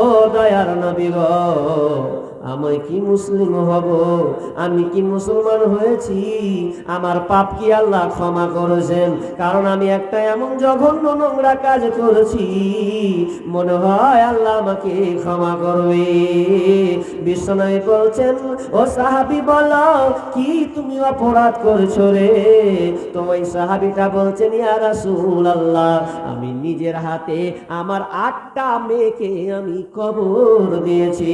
ও দয়ার নবী গো। আমি কি মুসলিম হব? আমি কি মুসলমান হয়েছি? আমার পাপ কি আল্লাহ ক্ষমা করেছেন? কারণ আমি একটা এমন জঘন্য নোংরা কাজ করেছি। মনে হয় আল্লাহ আমাকে ক্ষমা করবে। বিশ্বনবী বলছেন, ও সাহাবি, বলো, কি তুমি অপরাধ করেছ রে? তো ওই সাহাবিটা বলছেন, ইয়া রাসূল আল্লাহ আমি নিজের হাতে আমার আটটা মেয়েকে আমি কবর দিয়েছি।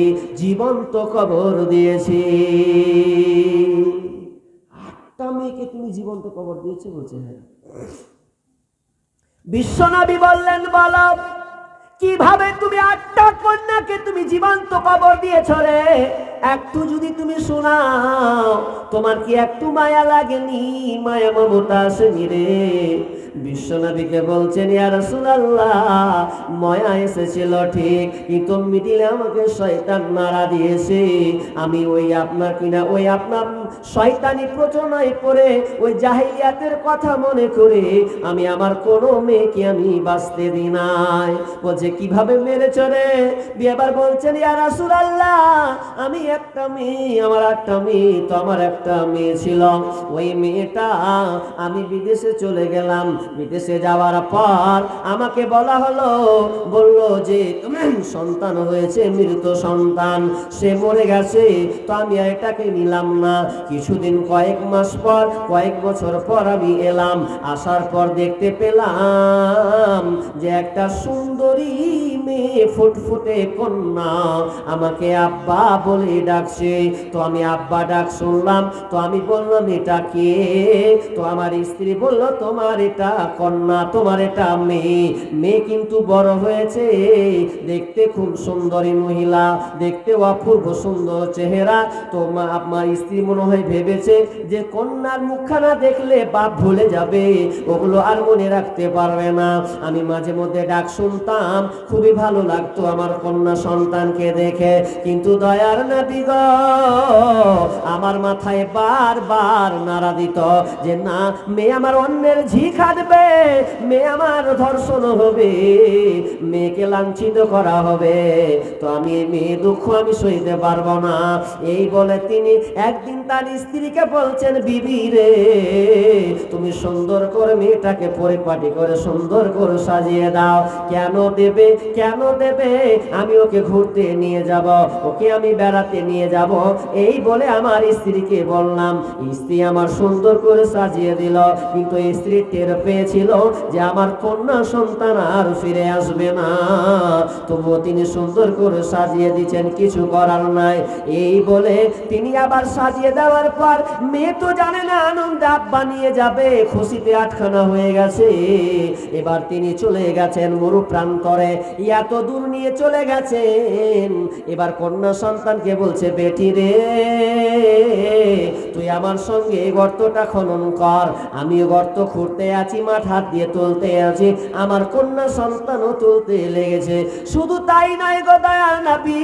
জীবন্ত কবর দিয়েছি। আটটা মেয়েকে তুমি জীবন্ত কবর দিয়েছ বলছে হ্যাঁ। বিশ্বনবী বললেন, বলো, কীভাবে তুমি আটটা কন্যাকে তুমি জীবন্ত কবর দিয়েছ রে? একটু যদি তুমি শোনাও, তোমার কি একটু মায়া লাগেনি? মায়া মমতা আসেনি রে। বিশ্বনবীকে বলছেন, ইয়া রাসূলুল্লাহ, মায়া এসেছিল ঠিক, কিন্তু মিডিলে আমাকে শয়তান মারা দিয়েছে। আমি ওই আপনার কিনা ওই আপনার শয়তানি প্রচনায় পড়ে, ওই জাহিলিয়াতের কথা মনে করে, আমি আমার কোনো মেয়েকে আমি বাঁচতে দিই নাই। বলছে, কীভাবে মেরেছ রে? এবার বলছেন, ইয়া রাসূলুল্লাহ, আমি একটা মেয়ে, আমার একটা মেয়ে, তো আমার একটা মেয়ে ছিল। ওই মেয়েটা, আমি বিদেশে চলে গেলাম। বিদেশে যাওয়ার পর আমাকে বলা হলো, বলল যে সন্তান হয়েছে, মৃত সন্তান। সে মরে গেছে, তো আমি এটাকে নিলাম না। কিছুদিন, কয়েক মাস পর, কয়েক বছর পর আমি এলাম। আসার পর দেখতে পেলাম যে, একটা সুন্দরী মেয়ে, ফুটফুটে কন্যা। আমাকে আব্বা বলে ডাকছে, তো আমি আব্বা ডাক শুনলাম, তো আমি বললাম, এটা কে? তো আমার স্ত্রী বলল, তোমার এটা কন্যা, তোমার এটা মেয়ে। মেয়ে কিন্তু বড় হয়েছে, দেখতে খুব সুন্দরী মহিলা, দেখতে অপূর্ব সুন্দর চেহারা। তো আমার স্ত্রী মনে হয় ভেবেছে যে কন্যার মুখখানা দেখলে বাপ ভুলে যাবে, ওগুলো আর মনে রাখতে পারবে না। আমি মাঝে মধ্যে ডাক শুনতাম, খুবই ভালো লাগতো আমার কন্যা সন্তানকে দেখে। কিন্তু দয়ার আমার মাথায় বারবার নাড়া দিত যে, না, মেয়ে আমার অন্যের ঝি খাটবে, মেয়ে আমার ধর্ষণ হবে, মেয়েকে লাঞ্ছিত করা হবে। তো আমি মেয়ে দুঃখ আমি সইতে পারব না। এই বলে তিনি একদিন তার স্ত্রীকে বলছেন, বিবি রে, তুমি সুন্দর করে মেয়েটাকে পরিপাটি করে সুন্দর করে সাজিয়ে দাও। কেন দেবে? কেন দেবে? আমি ওকে ঘুরতে নিয়ে যাব। ওকে আমি বেড়াতে নিয়ে যাব। এই বলে আমার স্ত্রীকে বললাম, স্ত্রী আমার সুন্দর করে সাজিয়ে দিল, কিন্তু স্ত্রী টের পেয়েছিল যে আমার কন্যা সন্তান আর ফিরে আসবে না। তবুও তিনি সুন্দর করে সাজিয়ে দিচ্ছেন, কিছু করার নাই। এই বলে তিনি আবার সাজিয়ে দেওয়ার পর মেয়ে তো জানে না, আনন্দে আব্বা নিয়ে যাবে, খুশিতে আটখানা হয়ে গেছে। এবার তিনি চলে গেছেন মরু প্রান্তরে এত দূর নিয়ে চলে গেছেন। এবার কন্যা সন্তানকে বলছে বেটি রে তুই আমার সঙ্গে গর্তটা খনন কর। আমি গর্ত খুঁড়তে আছি, মাঠ হাত দিয়ে তুলতে আছি। আমার কন্যা সন্তানও তুলতে লেগেছে। শুধু তাই নয় গো দয়াল নাবি,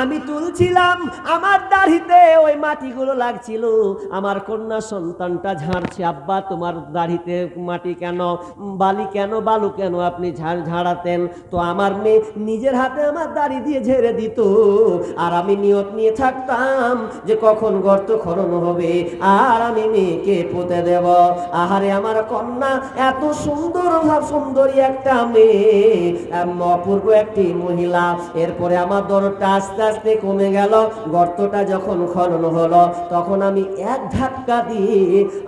আমি তুলছিলাম, আমার দাড়িতে ওই মাটিগুলো লাগছিল। আমার কন্যা সন্তানটা ঝাড়ছে, আব্বা, তোমার দাড়িতে মাটি কেন? বালি কেন? বালু কেন আপনি ঝাড় ঝাড়াতেন? তো আমার মেয়ে নিজের হাতে আমার দাড়ি দিয়ে ঝেড়ে দিত। আর আমি নিয়ত নিয়ে থাকতাম যে কখন গর্ত খনন হবে। আর আমি মেয়েকে পুঁতে দেব। আহারে, আমার কন্যা এত সুন্দর সুন্দরী একটা মেয়ে। অপূর্ব একটি মহিলা। এরপরে আমার দরটা আস্তে আস্তে কমে গেল। গর্তটা যখন খনন হলো, তখন আমি এক ধাক্কা দিয়ে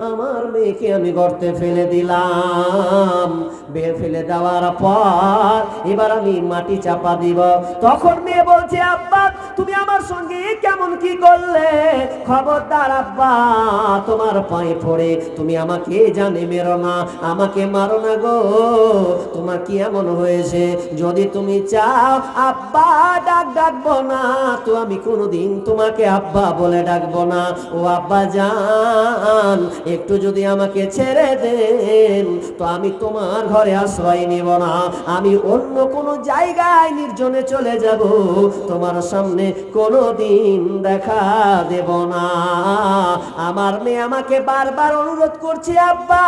আমার মেয়েকে আমি গর্তে ফেলে দিলাম। বের ফেলে দেওয়ার পর এবার আমি মাটি চাপা দিব। তখন মেয়ে বলছে, আব্বা, তুমি আমার সঙ্গে কেমন কি করলে? খবরদার, আব্বা তোমার পায়ে পড়ে, তুমি আমাকে জানে মেরো না, আমাকে মারো না গো। তোমার কি এমন হয়েছে? যদি তুমি চাও, আব্বা ডাক ডাকবো না, তো আমি কোনোদিন তোমাকে আব্বা বলে ডাকবো না। ও আব্বা যান একটু যদি আমাকে ছেড়ে দেন, তো আমি তোমার ঘরে আশ্রয় নিব না। আমি অন্য কোনো জায়গায় নির্জনে চলে যাব, তোমার সামনে কোনোদিন দিন দেখা দেব না। আমার মেয়ে আমাকে বারবার অনুরোধ করছে, আব্বা,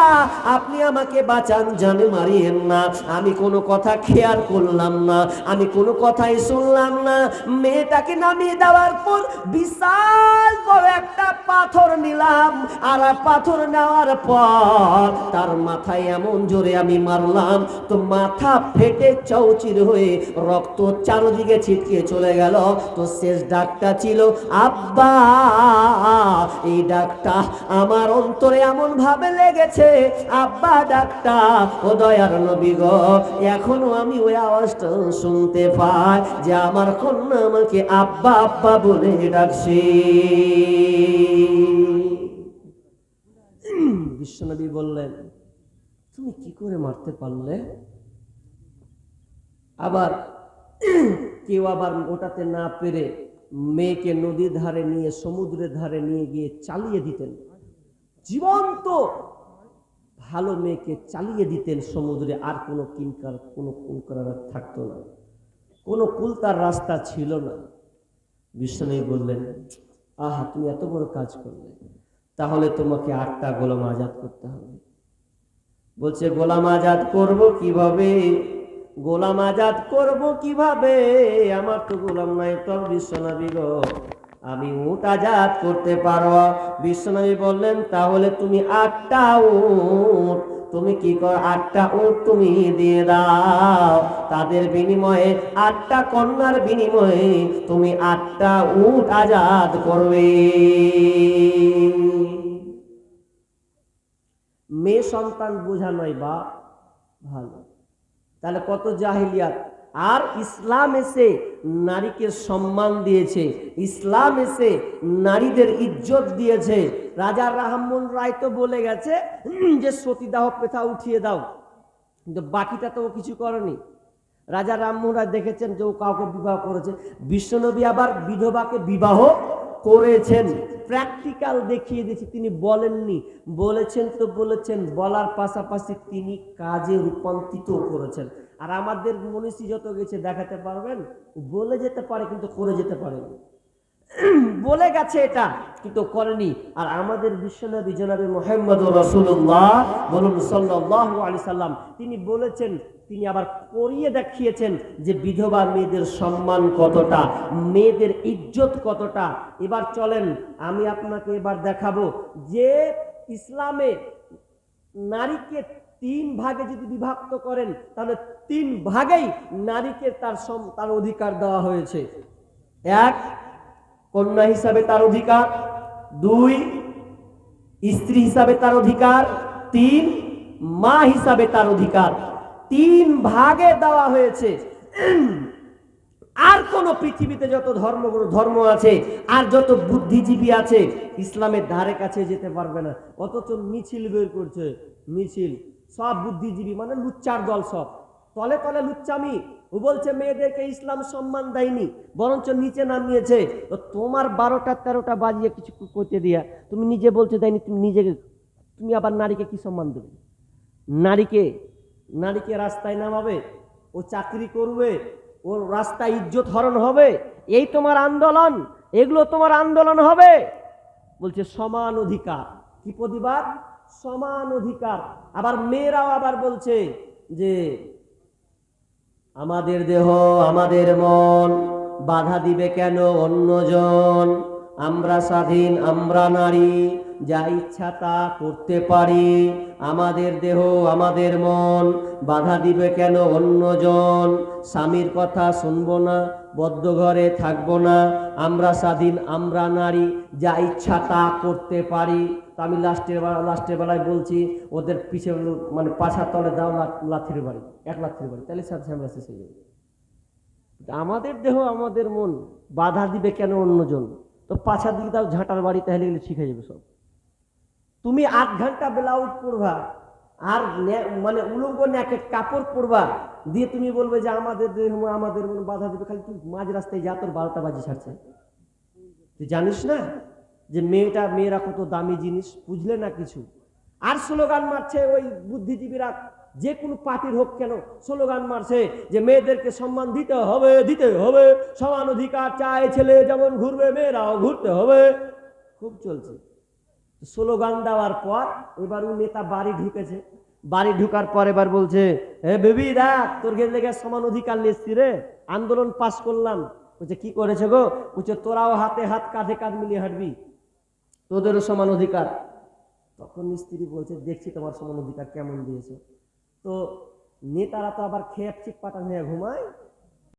আপনি আমাকে বাঁচান, জানে মারিয়েন না। আমি কোনো কথা খেয়াল করলাম না, আমি কোনো কথাই শুনলাম না। মেয়েটাকে নামিয়ে দেওয়ার পর বিশাল বড় একটা পাথর নিলাম, আর পাথর নেওয়ার পর তার মাথায় এমন জোরে আমি মারলাম, তো মাথা ফেটে চৌচির হয়ে রক্ত চারদিকে ছিটকে চলে গেল। তো শেষ ডাকটা ছিল, আব্বা, এই ডাকটা আমার অন্তরে এমন ভাবে লেগেছে, আব্বা ডাকটা ও দয়ার নবী গো, এখনও আমি ওই আওয়াজটা শুনতে পাই যে আমার কন্যা আমাকে আব্বা আব্বা বলে ডাকছে। বিশ্বনবী বললেন, তুমি কি করে মারতে পারলে? আবার কেউ আবার ওটাতে না পেরে মেয়েকে নদীর ধারে নিয়ে, সমুদ্রের ধারে নিয়ে গিয়ে চালিয়ে দিতেন। জীবন্ত ভালো মেয়েকে চালিয়ে দিতেন সমুদ্রে। আর কোনো কিনকার, কোনো কুলকার থাকতো না। কোনো কুল তার রাস্তা ছিল না। বিষ্ণু বললেন, আহা, তুমি এত বড় কাজ করলে। তাহলে তোমাকে আটটা গোলাম আজাদ করতে হবে। বলছে, গোলাম আজাদ করব কীভাবে? গোলাম আজাদ করব কীভাবে? আমার তো গোলাম নাই তো বিশ্বনবী গো। আমি উট আজাদ করতে পারো বিশ্বনবী বললেন, তাহলে তুমি আটটা উট, তুমি কি কর, আটটা উট তুমি দিয়ে দাও। তাদের বিনিময়ে, আটটা কন্যার বিনিময়ে তুমি আটটা উট আজাদ করবে। মেয়ে সন্তান বোঝা নয় বা ভালো। তাহলে কত জাহিলিয়াত? আর ইসলাম এসে নারীকে সম্মান দিয়েছে, ইসলাম এসে নারীদের ইজ্জত দিয়েছে। রাজা রাহমন রায় তো বলে গেছে যে সতীদাহ প্রথা উঠিয়ে দাও। কিন্তু বাকিটা তো ও কিছু করেনি। রাজা রামমোহন রায় দেখেছেন যে ও কাউকে বিবাহ করেছে। বিশ্বনবী আবার বিধবাকে বিবাহ করেছেন। প্র্যাকটিক্যাল দেখিয়ে দিয়েছে, তিনি বলেননি। বলেছেন তো বলেছেন, বলার পাশাপাশি তিনি কাজে রূপান্তরিত করেছেন। আর আমাদের মনীষী যত গেছে দেখাতে পারবেন, বলে যেতে পারে কিন্তু করে যেতে পারে না। বলে গেছে এটা, কিন্তু করেনি। আর আমাদের বিশ্বনবী জনাবি মোহাম্মদ রসুল্লাহ বলুন সাল্লাহ আলি সাল্লাম, তিনি বলেছেন, তিনি আবার করিয়ে দেখিয়েছেন যে বিধবা মেয়েদের সম্মান কতটা, মেয়েদের ইজ্জত কতটা। এবার চলেন, আমি আপনাকে এবার দেখাবো যে ইসলামে নারীকে তিন ভাগে যদি বিভক্ত করেন, তাহলে তিন ভাগেই নারীকে তার তার অধিকার দেওয়া হয়েছে। এক কন্যা হিসাবে তার অধিকার। দুই, স্ত্রী হিসাবে তার অধিকার। তিন, মা হিসাবে তার অধিকার। তিন ভাগে দেওয়া হয়েছে। আর কোন পৃথিবীতে যত ধর্মগুলো ধর্ম আছে, আর যত বুদ্ধিজীবী আছে, ইসলামের ধারে কাছে যেতে পারবে না। অথচ মিছিল বের করছে। মিছিল। সব বুদ্ধিজীবী মানে লুচ্চার দল সব। তলে তলে লুচ্চামি। ও বলছে, মেয়েদেরকে ইসলাম সম্মান দেয়নি, বরঞ্চ নিচে নামিয়েছে। তো তোমার বারোটা তেরোটা বাজিয়ে কিছু করতে দিয়া, তুমি নিজে বলছে দেয়নি, তুমি নিজেকে, তুমি আবার নারীকে কি সম্মান দেবে? নারীকে নারীকে রাস্তায় নামাবে, ও চাকরি করবে, ওর রাস্তায় ইজ্জত হরণ হবে, এই তোমার আন্দোলন, এগুলো তোমার আন্দোলন হবে। বলছে, সমান অধিকার। কি প্রতিবাদ? সমান অধিকার। আবার মেয়েরাও আবার বলছে যে আমাদের দেহ, আমাদের মন বাধা দিবে কেন অন্যজন আমরা স্বাধীন, আমরা নারী, যা ইচ্ছা তা করতে পারি। আমাদের দেহ, আমাদের মন বাধা দিবে কেন অন্যজন স্বামীর কথা শুনব না, বদ্ধ ঘরে থাকব না। আমরা স্বাধীন, আমরা নারী, যা ইচ্ছা তা করতে পারি। তো আমি লাস্টের লাস্টের বেলায় বলছি, ওদের পিছে মানে পাছার তলে দাও লাথির বাড়ি, এক লাথির বাড়ি, তাহলে সাথে আমরা শেষ হয়ে আমাদের দেহ, আমাদের মন, বাধা দিবে কেন অন্যজন? তো পাছার দিকে তাও ঝাঁটার বাড়ি, তাহলে গেলে হয়ে যাবে সব। তুমি আধ ঘণ্টা ব্লাউজ পরবা আর মানে উলঙ্গ ন্যাকেট কাপড় পরবা, দিয়ে তুমি বলবে যে আমাদের দেহ, আমাদের মন বাধা দিবে, খালি তুই মাঝ রাস্তায় যা, তোর বারোটা বাজে ছাড়ছে। তুই জানিস না? যে মেয়েটা, মেয়েরা কত দামি জিনিস, বুঝলে না কিছু? আর স্লোগান মারছে ওই বুদ্ধিজীবীরা, যে কোনো পার্টির হোক কেন, স্লোগান মারছে যে মেয়েদেরকে সম্মান দিতে হবে দিতে হবে। সমান অধিকার চায় ছেলে, যেমন ঘুরবে মেয়েরাও ঘুরতে হবে। খুব চলছে। স্লোগান দেওয়ার পর এবার ও নেতা বাড়ি ঢুকেছে। বাড়ি ঢুকার পর এবার বলছে হে বেবি, দেখ, তোর গেলে সমান অধিকার নিয়েছি রে। আন্দোলন পাশ করলাম। বলছে, কি করেছে গো? বলছে, তোরাও হাতে হাত কাঁধে কাঁধ মিলিয়ে হাঁটবি। তোদেরও সমান অধিকার। তখন স্ত্রী বলছে, দেখছি তোমার সমান অধিকার, কেমন দিয়েছে? তো নেতারা তো আবার খেয়ে চিপ পাটা নিয়ে ঘুমায়।